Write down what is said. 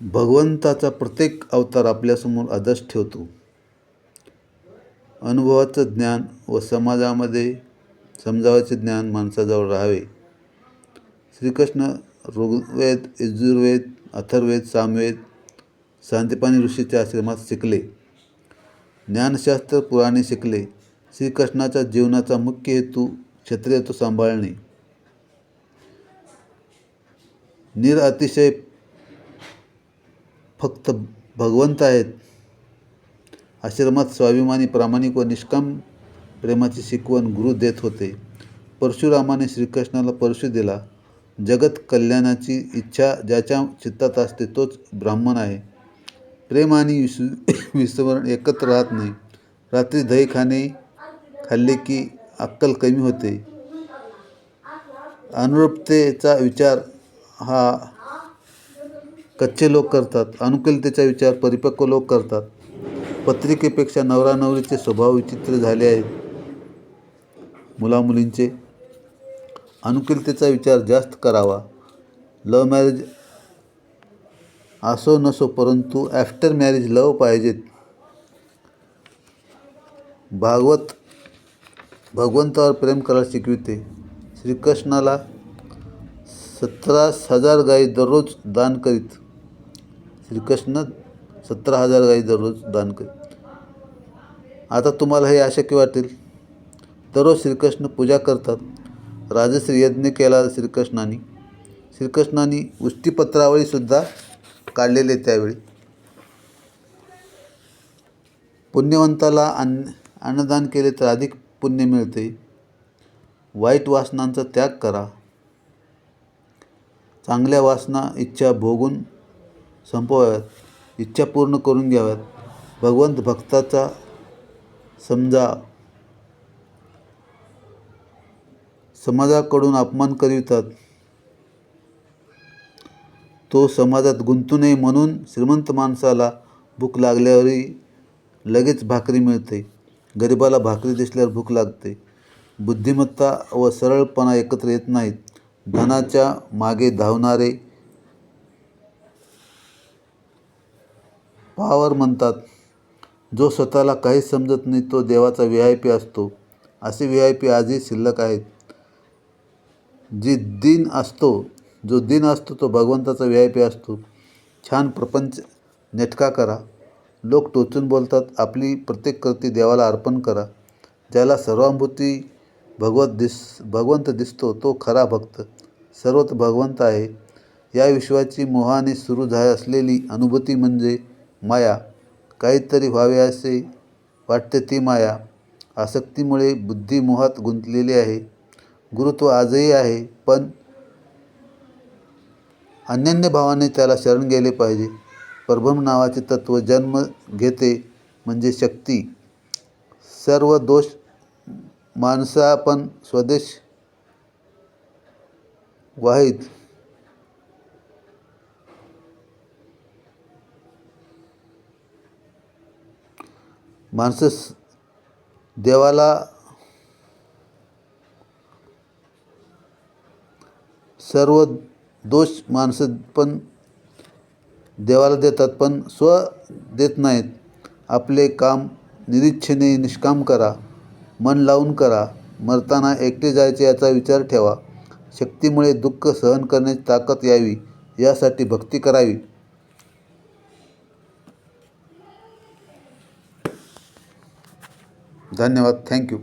भगवंताचा प्रत्येक अवतार आपल्यासमोर आदर्श ठेवतो. अनुभवाचं ज्ञान व समाजामध्ये समजावायचे ज्ञान माणसाजवळ राहावे. श्रीकृष्ण ऋग्वेद यजुर्वेद अथर्वेद सामवेद सांदीपानी ऋषीच्या आश्रमात शिकले. ज्ञानशास्त्र पुराणे शिकले. श्रीकृष्णाच्या जीवनाचा मुख्य हेतू क्षत्रियत्व सांभाळणे. निर अतिशय फक्त भगवंत आहेत. आश्रमात स्वाभिमानी प्रामाणिक व निष्काम प्रेमाची शिकवण गुरु देत होते. परशुरामाने श्रीकृष्णाला परशु दिला. जगत कल्याणाची इच्छा ज्याच्या चित्तात असते तोच ब्राह्मण आहे. प्रेम आणि विस विस्मरण एकत्र राहत नाही. रात्री दही खाणे खाल्ले की अक्कल कमी होते. अनुरूपतेचा विचार हा कच्चे लोक करतात अनुकूलतेचा विचार परिपक्व लोक करतात. पत्रिकेपेक्षा नवरा नवरीचे स्वभाव विचित्र झाले आहेत. मुलामुलींचे अनुकूलतेचा विचार जास्त करावा. लव मॅरेज असो नसो परंतु ॲफ्टर मॅरेज लव पाहिजेत. भागवत भगवंतावर प्रेम करायला शिकविते. श्रीकृष्णाला सतरा हजार गायी दररोज दान करीत. श्रीकृष्ण सतरा हजार गाई दररोज दान करी. आता तुम्हाला हे अशक्य वाटेल. दररोज श्रीकृष्ण पूजा करतात. राजश्री यज्ञ केला श्रीकृष्णाने. श्रीकृष्णाने उष्टीपत्रावळीसुद्धा काढलेले त्यावेळी. पुण्यवंताला अन्न अन्नदान केले तर अधिक पुण्य मिळते. वाईट वासनांचा त्याग करा. चांगल्या वासना इच्छा भोगून संपवाव्यात. इच्छा पूर्ण करून घ्याव्यात. भगवंत भक्ताचा समजा समाजाकडून अपमान करीतात तो समाजात गुंतू नये म्हणून श्रीमंत माणसाला भूक लागल्यावरही लगेच भाकरी मिळते. गरिबाला भाकरी दिसल्यावर भूक लागते. बुद्धिमत्ता व सरळपणा एकत्र येत नाहीत. धनाच्या मागे धावणारे पावर म्हणतात जो स्वतःला काहीच समजत नाही तो देवाचा व्ही आय पी असतो. असे व्ही आय पी आजही शिल्लक आहेत. जी दिन असतो जो दिन असतो तो भगवंताचा व्ही आय पी असतो. छान प्रपंच नेटका करा. लोक टोचून बोलतात आपली प्रत्येक कृती देवाला अर्पण करा. ज्याला सर्वांभूती भगवत दिस भगवंत दिसतो तो खरा भक्त सर्वत भगवंत आहे. या विश्वाची मोहाने सुरू झाय असलेली अनुभूती म्हणजे माया काहीतरी व्हावे असे वाटते ती माया. आसक्तीमुळे बुद्धी मोहात गुंतलेली आहे. गुरुत्व आजही आहे पण अन्यान्य भावाने त्याला शरण गेले पाहिजे. परभम नावाचे तत्त्व जन्म घेते म्हणजे शक्ती. सर्व दोष माणसा पण स्वदेश वाहित माणसं देवाला सर्व दोष माणसं पण देवाला देतात पण स्व देत नाहीत. आपले काम निरीच्छेने निष्काम करा मन लावून करा मरताना एकटे जायचे याचा विचार ठेवा. शक्तीमुळे दुःख सहन करण्याची ताकद यावी यासाठी भक्ती करावी. धन्यवाद. थँक्यू.